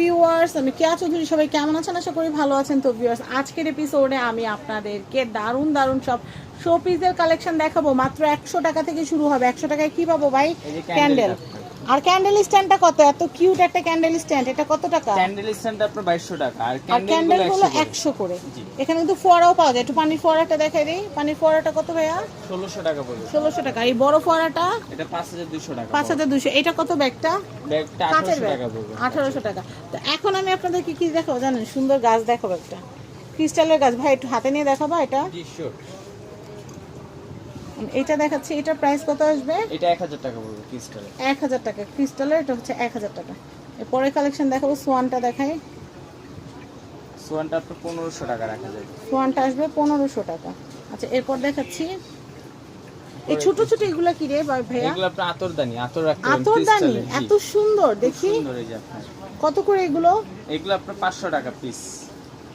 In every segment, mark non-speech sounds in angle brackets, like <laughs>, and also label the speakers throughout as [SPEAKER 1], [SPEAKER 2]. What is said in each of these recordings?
[SPEAKER 1] Viewers আমি কেয়া চৌধুরী সবাই কেমন আছেন? আশা করি ভালো আছেন। তো ভিউয়ার্স আজকের এপিসোডে আমি আপনাদেরকে দারুণ দারুণ সব শো পিসের কালেকশন দেখাবো। মাত্র একশো টাকা থেকে শুরু হবে। একশো টাকায় কি পাবো ভাই? ক্যান্ডেল আর ক্যান্ডেল স্ট্যান্ডটা কত? এত কিউট একটা ক্যান্ডেল স্ট্যান্ড এটা কত টাকা?
[SPEAKER 2] ক্যান্ডেল স্ট্যান্ড আপনার বাইশশো টাকা আর ক্যান্ডেলগুলো
[SPEAKER 1] হলো
[SPEAKER 2] একশো
[SPEAKER 1] একশো করে। এখানে কিন্তু ফোয়ারাও পাওয়া যায়। একটু পানির ফোয়ারাটা দেখাই দিই। পানির ফোয়ারাটা কত ভাইয়া?
[SPEAKER 2] ষোলোশো টাকা পড়বে
[SPEAKER 1] ষোলোশো টাকা। এই বড় ফোয়ারাটা?
[SPEAKER 2] এটা পাঁচ হাজার দুশো টাকা।
[SPEAKER 1] পাঁচ হাজার দুশো এটা কত ব্যাগটা?
[SPEAKER 2] ব্যাগটা
[SPEAKER 1] কাঁচের
[SPEAKER 2] আঠারোশো
[SPEAKER 1] ব্যাগ।
[SPEAKER 2] টাকা পড়বে
[SPEAKER 1] আঠারোশো টাকা। তো এখন আমি আপনাদেরকে কি কি দেখাবো জানেন? সুন্দর গাছ দেখাবো একটা। ক্রিস্টালের গাছ। ভাই একটু হাতে নিয়ে দেখাবো এটা?
[SPEAKER 2] জি শিওর
[SPEAKER 1] এটা দেখাচ্ছি এটা প্রাইস কত আসবে?
[SPEAKER 2] এটা এক হাজার টাকা পড়বে ক্রিস্টালে
[SPEAKER 1] এক হাজার টাকা ক্রিস্টালের এটা হচ্ছে এক হাজার টাকা। এরপরে কালেকশন দেখাবো সোয়ানটা দেখাই।
[SPEAKER 2] সোয়ানটা আপনার পনেরোশো টাকা রাখা যাবে
[SPEAKER 1] সোয়ানটা আসবে পনেরোশো টাকা। আচ্ছা এরপর দেখাচ্ছি। এই ছোট ছোট এগুলা কি রে ভাই- ভাইয়া?
[SPEAKER 2] এগুলো আপনার আতরদানি আতর রাখতে
[SPEAKER 1] আতরদানি এত সুন্দর দেখি।
[SPEAKER 2] সুন্দর এই যে আপনার।
[SPEAKER 1] কত করে এগুলো?
[SPEAKER 2] এগুলো আপনার পাঁচশো টাকা পিস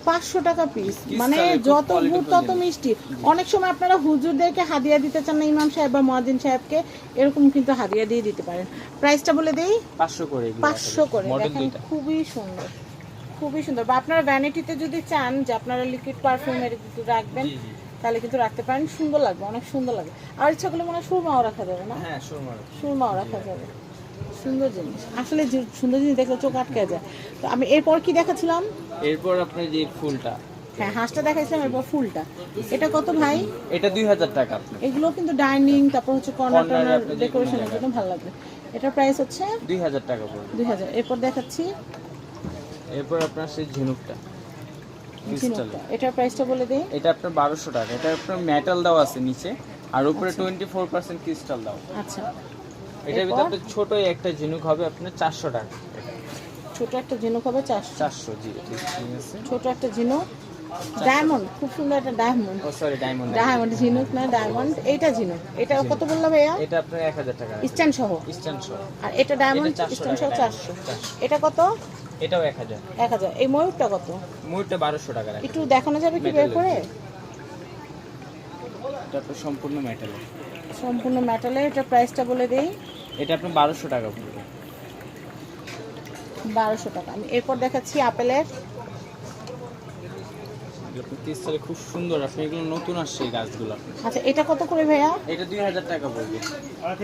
[SPEAKER 1] পাঁচশো টাকা পিস মানে যত গুড় তত মিষ্টি। অনেক সময় আপনারা হুজুরদেরকে হাদিয়া দিতে চান না ইমাম সাহেব বা মহাজিন সাহেবকে এরকম কিন্তু হাদিয়া দিয়ে দিতে পারেন। প্রাইসটা বলে দেই?
[SPEAKER 2] পাঁচশো করে
[SPEAKER 1] পাঁচশো করে। দেখেন খুবই সুন্দর। খুবই সুন্দর। বা আপনারা ভ্যানিটিতে যদি চান যে আপনারা লিকুইড পারফিউমের রাখবেন
[SPEAKER 2] জি জি।
[SPEAKER 1] তাহলে কিন্তু রাখতে পারেন। সুন্দর লাগবে অনেক সুন্দর লাগবে। আর ইচ্ছা করলে মনে হয় সুরমাও রাখা যাবে না?
[SPEAKER 2] হ্যাঁ
[SPEAKER 1] সুরমাও রাখা যাবে। সুন্দর জিনিস। আসলে সুন্দর জিনিস দেখলে চোখ আটকে যায়। তো আমি এরপর কি দেখাচ্ছিলাম?
[SPEAKER 2] এরপর আপনার যে ফুলটা।
[SPEAKER 1] হ্যাঁ হাঁসটা দেখাইছিলাম এরপর ফুলটা। এটা কত ভাই?
[SPEAKER 2] এটা দুই হাজার টাকা
[SPEAKER 1] এগুলো কিন্তু ডাইনিং তারপর হচ্ছে কর্নার টর্নার ডেকোরেশনের জন্য ভালো লাগবে। এটার প্রাইস হচ্ছে
[SPEAKER 2] দুই হাজার টাকা পড়বে।
[SPEAKER 1] দুই হাজার। এরপর দেখাচ্ছি
[SPEAKER 2] এরপর আপনার সেই ঝিনুকটা।
[SPEAKER 1] এটার প্রাইসটা বলে দিই।
[SPEAKER 2] এটা আপনার বারোশো টাকা। এটা আপনার মেটাল দেওয়া আছে নিচে। আর উপরে। টোয়েন্টি ফোর পার্সেন্ট ক্রিস্টাল দাও
[SPEAKER 1] আচ্ছা।
[SPEAKER 2] এটার ভিতরে? আপনার ছোট একটা ঝিনুক হবে আপনার চারশো টাকা।
[SPEAKER 1] ছোট একটা ঝিনুক হবে চারশো।
[SPEAKER 2] চারশো জি
[SPEAKER 1] ছোট একটা ঝিনুক। ডায়মন্ড খুব সুন্দর একটা diamond.
[SPEAKER 2] Oh sorry diamond
[SPEAKER 1] diamond ঝিনুক না ডায়মন্ড এইটা ঝিনুক। এটা কত বললাম ভাইয়া?
[SPEAKER 2] এটা আপনার এক হাজার টাকা।
[SPEAKER 1] স্ট্যান্ড সহ।
[SPEAKER 2] স্ট্যান্ড সহ।
[SPEAKER 1] আর এটা ডায়মন্ড
[SPEAKER 2] এটা 400
[SPEAKER 1] স্ট্যান্ড সহ চারশো।
[SPEAKER 2] 400
[SPEAKER 1] এটা কত?
[SPEAKER 2] এটাও এক হাজার।
[SPEAKER 1] এক হাজার। এই ময়ূরটা কত?
[SPEAKER 2] ময়ূরটা বারোশো টাকা
[SPEAKER 1] একটু দেখানো যাবে কি বের করে?
[SPEAKER 2] এটা তো সম্পূর্ণ মেটালের
[SPEAKER 1] সম্পূর্ণ মেটালের এটা প্রাইসটা বলে দেই।
[SPEAKER 2] এটা আপনার বারোশো টাকা পড়বে
[SPEAKER 1] বারোশো টাকা। আমি এরপর দেখাচ্ছি আপেলের।
[SPEAKER 2] খুব সুন্দর আপনি এগুলো নতুন আসছে এই গাছগুলো।
[SPEAKER 1] আচ্ছা এটা কত করে ভাইয়া?
[SPEAKER 2] এটা দুই হাজার টাকা পড়বে।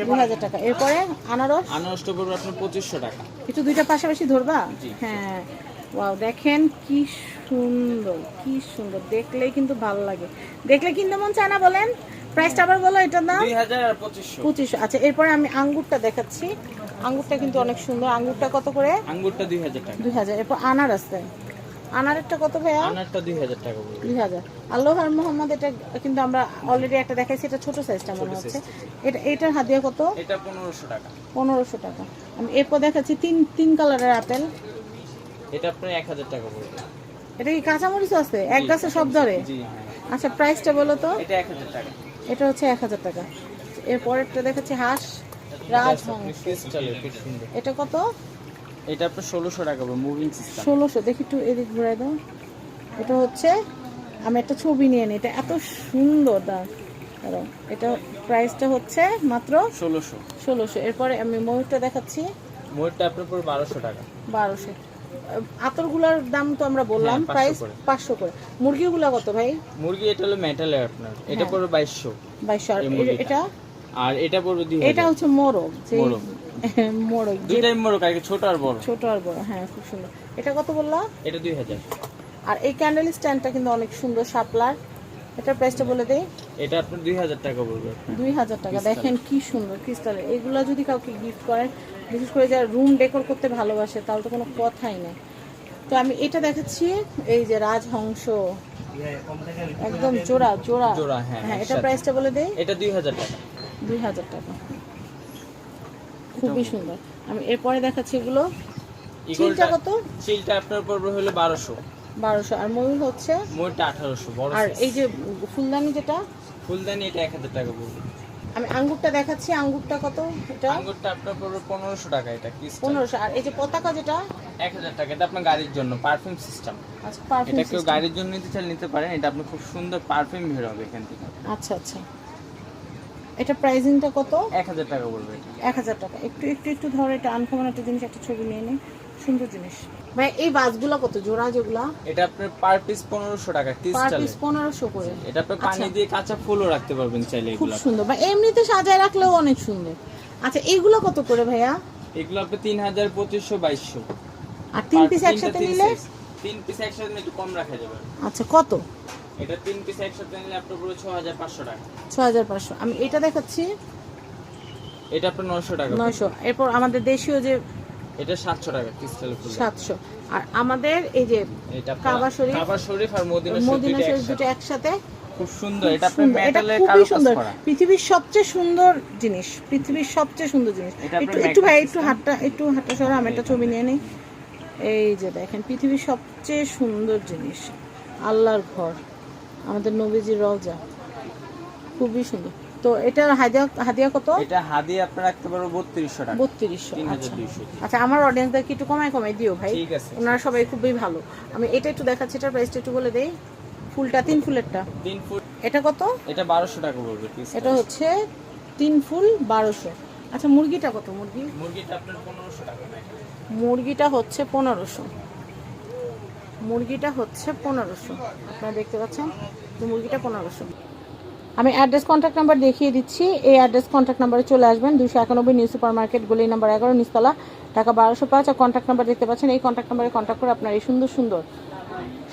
[SPEAKER 1] দুই হাজার টাকা। এরপরে আনারস?
[SPEAKER 2] আনারসটা পড়বে আপনার পঁচিশশো টাকা।
[SPEAKER 1] একটু দুইটা পাশাপাশি ধরবা? হ্যাঁ। ওয়াও দেখেন কি সুন্দর কি সুন্দর। দেখলেই কিন্তু ভালো লাগে। দেখলে কিনতে মন চায় না বলেন? প্রাইসটা আবার বলো
[SPEAKER 2] আর পঁচিশশো।
[SPEAKER 1] পঁচিশ আচ্ছা এরপরে আমি আঙ্গুরটা দেখাচ্ছি। আঙ্গুরটা কিন্তু অনেক সুন্দর। আঙ্গুরটা কত করে?
[SPEAKER 2] আঙ্গুরটা দুই হাজার টাকা।
[SPEAKER 1] দুই হাজার। এরপর আনার আছে আনারেরটা কত ভাইয়া?
[SPEAKER 2] আনারটা দুই হাজার টাকা পড়বে
[SPEAKER 1] দুই হাজার। আল্লাহ আর মোহাম্মদ এটা কিন্তু আমরা অলরেডি একটা দেখাইছি এটা ছোট সাইজটা মনে হচ্ছে। এটা এটার হাদিয়া কত?
[SPEAKER 2] এটা পনেরোশো টাকা।
[SPEAKER 1] পনেরোশো টাকা। আমি এরপর দেখাচ্ছি তিন তিন কালারের আপেল।
[SPEAKER 2] এটা এক হাজার টাকা পড়বে
[SPEAKER 1] এটা কি কাঁচামরিচ আছে? এক গাছে সব ধরে?
[SPEAKER 2] জি হ্যাঁ।
[SPEAKER 1] আচ্ছা প্রাইসটা বলো তো।
[SPEAKER 2] এটা এক হাজার টাকা।
[SPEAKER 1] এটা হচ্ছে এক হাজার টাকা। এরপরেরটা দেখাচ্ছি হাঁস রাজহংস এটা কত?
[SPEAKER 2] এটা আপনার ষোলোশো টাকা মুভিং সিস্টেম
[SPEAKER 1] ষোলোশো দেখি একটু এদিক ঘুরাই দাও। এটা হচ্ছে আমি একটা ছবি নিয়ে নিই এটা এত সুন্দর দাম। এটা প্রাইসটা হচ্ছে মাত্র
[SPEAKER 2] ষোলোশো।
[SPEAKER 1] ষোলোশো। এরপরে আমি ময়ূরটা দেখাচ্ছি।
[SPEAKER 2] ময়ূরটা আপনার পড়বে বারোশো টাকা।
[SPEAKER 1] বারোশো। আতরগুলার দাম তো আমরা বললাম
[SPEAKER 2] হ্যাঁ, 500
[SPEAKER 1] প্রাইস
[SPEAKER 2] করে।
[SPEAKER 1] পাঁচশো করে। মুরগিগুলা কত ভাই?
[SPEAKER 2] মুরগি এটা হলো মেটালের আপনার। এটা
[SPEAKER 1] হ্যাঁ।
[SPEAKER 2] পড়বে বাইশশো।
[SPEAKER 1] বাইশশো। আর। এটা?
[SPEAKER 2] আর এটা পড়বে দুই
[SPEAKER 1] এটা হচ্ছে মোরগ
[SPEAKER 2] মোরগ। <laughs> দুইটাই মোরগ আর ছোট আর বড়।
[SPEAKER 1] ছোট আর বড় হ্যাঁ খুব সুন্দর। এটা কত বললা?
[SPEAKER 2] এটা দুই হাজার।
[SPEAKER 1] আর এই ক্যান্ডেল স্ট্যান্ডটা কিন্তু অনেক সুন্দর শাপলার। এটার প্রাইসটা বলে দেই।
[SPEAKER 2] এটা আপনার দুই হাজার টাকা পড়বে
[SPEAKER 1] দুই হাজার টাকা। দেখেন কি সুন্দর ক্রিস্টালের এগুলো যদি কাউকে গিফট করেন বিশেষ করে যারা রুম ডেকোর করতে ভালোবাসে তাহলে তো কোনো কথাই নেই। তো আমি এটা দেখাচ্ছি এই যে রাজহংস। একদম জোড়া জোড়া।
[SPEAKER 2] জোড়া, হ্যাঁ,
[SPEAKER 1] হ্যাঁ এটা প্রাইসটা বলে দেই।
[SPEAKER 2] এটা দুই হাজার টাকা।
[SPEAKER 1] দুই হাজার টাকা। খুবই সুন্দর। আমি এরপরে দেখাচ্ছি এগুলো। চিলটা কত?
[SPEAKER 2] চিলটা আপনার পড়বে হলো বারোশো।
[SPEAKER 1] বারোশো। আর ময়ূর হচ্ছে?
[SPEAKER 2] ময়ূরটা আঠারোশো বড়
[SPEAKER 1] আর এই যে ফুলদানি যেটা?
[SPEAKER 2] ফুলদানি এটা এক হাজার টাকা পড়বে
[SPEAKER 1] আমি আঙ্গুরটা দেখাচ্ছি আঙ্গুরটা কত এটা?
[SPEAKER 2] আঙ্গুরটা আপনার পড়বে পনেরোশো টাকা এটা ক্রিস্টাল
[SPEAKER 1] পনেরোশো। আর এই যে পতাকা যেটা?
[SPEAKER 2] এক হাজার টাকা এটা আপনার গাড়ির জন্য পারফিউম সিস্টেম
[SPEAKER 1] আচ্ছা
[SPEAKER 2] এটা কেউ গাড়ির জন্য নিতে চাইলে নিতে পারেন এটা আপনি খুব সুন্দর পারফিউম বের হবে এখান থেকে।
[SPEAKER 1] আচ্ছা আচ্ছা। এটা প্রাইসিংটা কত?
[SPEAKER 2] এক হাজার টাকা পড়বে এটা।
[SPEAKER 1] এক হাজার টাকা। একটু একটু একটু ধরো এটা আনকমন একটা জিনিস একটা ছবি নিয়ে নিই সুন্দর জিনিস। ভাই এই বাসগুলো কত? জোড়া যেগুলা?
[SPEAKER 2] এটা আপনার পার পিস টাকা
[SPEAKER 1] পার পিস করে।
[SPEAKER 2] এটা আপনি পানি
[SPEAKER 1] আচ্ছা।
[SPEAKER 2] দিয়ে কাঁচা ফুলও রাখতে পারবেন চাইলে
[SPEAKER 1] খুব সুন্দর। বা এমনিতে সাজায় রাখলেও অনেক সুন্দর। আচ্ছা এইগুলো কত করে ভাইয়া?
[SPEAKER 2] এগুলো আপনি তিন হাজার পঁচিশশো বাইশশো।
[SPEAKER 1] আর তিন পিস একসাথে নিলে?
[SPEAKER 2] তিন পিস একসাথে একটু কম রাখা যাবে।
[SPEAKER 1] আচ্ছা কত?
[SPEAKER 2] এটা তিন পিস একসাথে নিলে আপনার পুরো ছ হাজার পাঁচশো টাকা।
[SPEAKER 1] ছ হাজার পাঁচশো। আমি এটা দেখাচ্ছি।
[SPEAKER 2] এটা আপনার নশো টাকা
[SPEAKER 1] নয়শো। এরপর আমাদের দেশীয় যে
[SPEAKER 2] এটা সাতশো টাকা ক্রিস্টাল ফুল
[SPEAKER 1] সাতশো। আর আমাদের এই যে কাবা শরীফ,
[SPEAKER 2] কাবা শরীফ আর মদিনা শরীফ
[SPEAKER 1] দুটো একসাথে।
[SPEAKER 2] খুব সুন্দর। এটা মেটালের
[SPEAKER 1] খুবই
[SPEAKER 2] কারুকাজ
[SPEAKER 1] সুন্দর। পৃথিবীর সবচেয়ে সুন্দর জিনিস। পৃথিবীর সবচেয়ে সুন্দর জিনিস। একটু একটু ভাই একটু হাতটা একটু হাতটা সরা আমি একটা ছবি নিয়ে নিই। এই যে দেখেন পৃথিবীর সবচেয়ে সুন্দর জিনিস। আল্লাহর ঘর। আমাদের নবীজির রওজা। খুবই সুন্দর। তো এটা হাদিয়া হাদিয়া কত?
[SPEAKER 2] এটা হাদিয়া আপনার রাখতে পারব বত্রিশশো টাকা।
[SPEAKER 1] বত্রিশশো আচ্ছা। আচ্ছা আমার অডিয়েন্সদেরকে একটু কমায় কমায় দিও ভাই?
[SPEAKER 2] ঠিক আছে।
[SPEAKER 1] ওনারা সবাই খুবই ভালো। আমি এটা একটু দেখাচ্ছি এটার প্রাইসটা একটু বলে দেই। ফুলটা তিন ফুলেরটা?
[SPEAKER 2] তিন ফুল।
[SPEAKER 1] এটা কত?
[SPEAKER 2] এটা বারোশো টাকা পড়বে
[SPEAKER 1] এটা হচ্ছে তিন ফুল বারোশো। আচ্ছা মুরগিটা কত? মুরগি?
[SPEAKER 2] মুরগিটা আপনার পনেরোশো টাকা।
[SPEAKER 1] মুরগিটা হচ্ছে পনেরোশো। মুরগিটা হচ্ছে পনেরোশো। আপনারা দেখতে পাচ্ছেন তো মুরগিটা পনেরোশো। আমি অ্যাড্রেস কন্ট্যাক্ট নাম্বার দেখিয়ে দিচ্ছি। এই অ্যাড্রেস কন্ট্যাক্ট নাম্বারে চলে আসবেন দুশো একানব্বই নিউ সুপার মার্কেট গলি নাম্বার এগারো নিস্তলা টাকা বারোশো পাঁচ। আর কন্ট্যাক্ট নাম্বার দেখতে পাচ্ছেন, এই কন্ট্যাক্ট নাম্বারে কন্ট্যাক্ট করে আপনার এই সুন্দর সুন্দর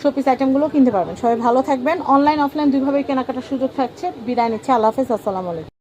[SPEAKER 1] শোপিস আইটেমগুলো কিনতে পারবেন। সবাই ভালো থাকবেন। অনলাইন অফলাইন দুইভাবেই কেনাকাটার সুযোগ থাকছে। বিদায় নিচ্ছে। আল্লাহ হাফেজ। আসসালামু আলাইকুম।